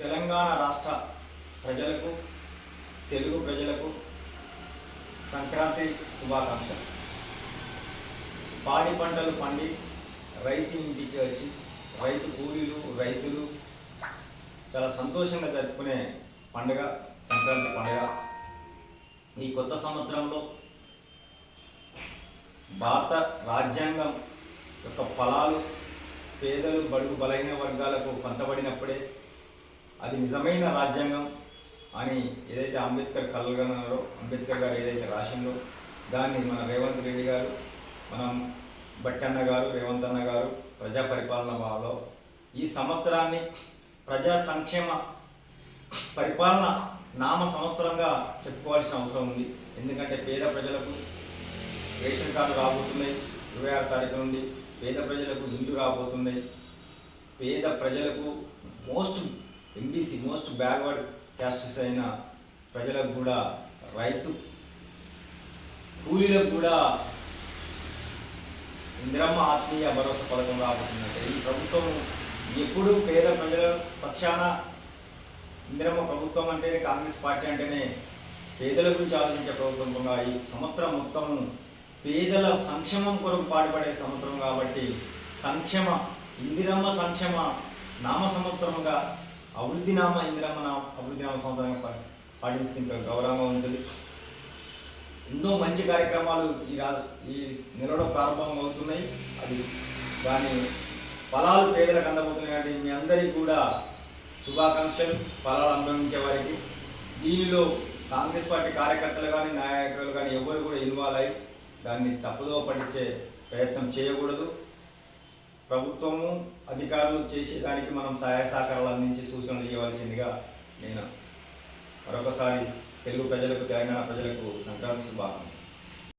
తెలంగాణ రాష్ట్ర ప్రజలకు తెలుగు ప్రజలకు సంక్రాంతి శుభాకాంక్షలు. పాడి పంటలు పండి రైతు ఇంటికి వచ్చి రైతు కూలీలు రైతులు చాలా సంతోషంగా జరుపుకునే పండుగ సంక్రాంతి పండుగ. ఈ కొత్త సంవత్సరంలో భారత రాజ్యాంగం యొక్క ఫలాలు పేదలు బడుగు బలహీన వర్గాలకు పంచబడినప్పుడే అది నిజమైన రాజ్యాంగం అని ఏదైతే అంబేద్కర్ కలగన్నారో అంబేద్కర్ గారు ఏదైతే రాసిందో దాన్ని మన రేవంత్ రెడ్డి గారు మనం బట్టన్న గారు రేవంత్ అన్న గారు ప్రజా పరిపాలన భావలో ఈ సంవత్సరాన్ని ప్రజా సంక్షేమ పరిపాలన నామ సంవత్సరంగా చెప్పుకోవాల్సిన అవసరం ఉంది. ఎందుకంటే పేద ప్రజలకు రేషన్ కార్డు రాబోతున్నాయి. ఇరవై ఆరు తారీఖు నుండి పేద ప్రజలకు ఇల్లు రాబోతున్నాయి. పేద ప్రజలకు most MBC most backward castes అయిన ప్రజలకు కూడా రైతు కూలీలకు కూడా ఇందిరమ్మ ఆత్మీయ భరోసా పథకం రాబోతుందంటే ఈ ప్రభుత్వం ఎప్పుడు పేద ప్రజల పక్షాన ఇందిరమ్మ ప్రభుత్వం అంటేనే కాంగ్రెస్ పార్టీ అంటేనే పేదల గురించి ఆలోచించే ప్రభుత్వం కూడా. ఈ సంవత్సరం మొత్తం పేదల సంక్షేమం కొరకు పాటుపడే సంవత్సరం కాబట్టి సంక్షేమ ఇందిరమ్మ సంక్షేమ నామ సంవత్సరంగా అభివృద్ధి నామ మన నామ అభివృద్ధి నామ సంవత్సరంగా పా- పాటిస్తే గౌరవంగా ఉంటుంది. ఎన్నో మంచి కార్యక్రమాలు ఈ రా ఈ నెలలో ప్రారంభం అవుతున్నాయి. అది దాని ఫలాలు పేదలకు అందబోతున్నాయి కాబట్టి మీ అందరికీ కూడా శుభాకాంక్షలు. ఫలాలు అనుభవించే వారికి. దీనిలో కాంగ్రెస్ పార్టీ కార్యకర్తలు కానీ నాయకులు కానీ ఎవరు కూడా ఇన్వాల్వ్ అయ్యి దాన్ని తప్పుదో పట్టించే ప్రయత్నం చేయకూడదు. ప్రభుత్వము అధికారులు చేసేదానికి మనం సహాయ సహకారాలు అందించి సూచనలు ఇవ్వాల్సిందిగా నేను మరొకసారి తెలుగు ప్రజలకు తెలంగాణ ప్రజలకు సంక్రాంతి శుభాకాంక్షలు.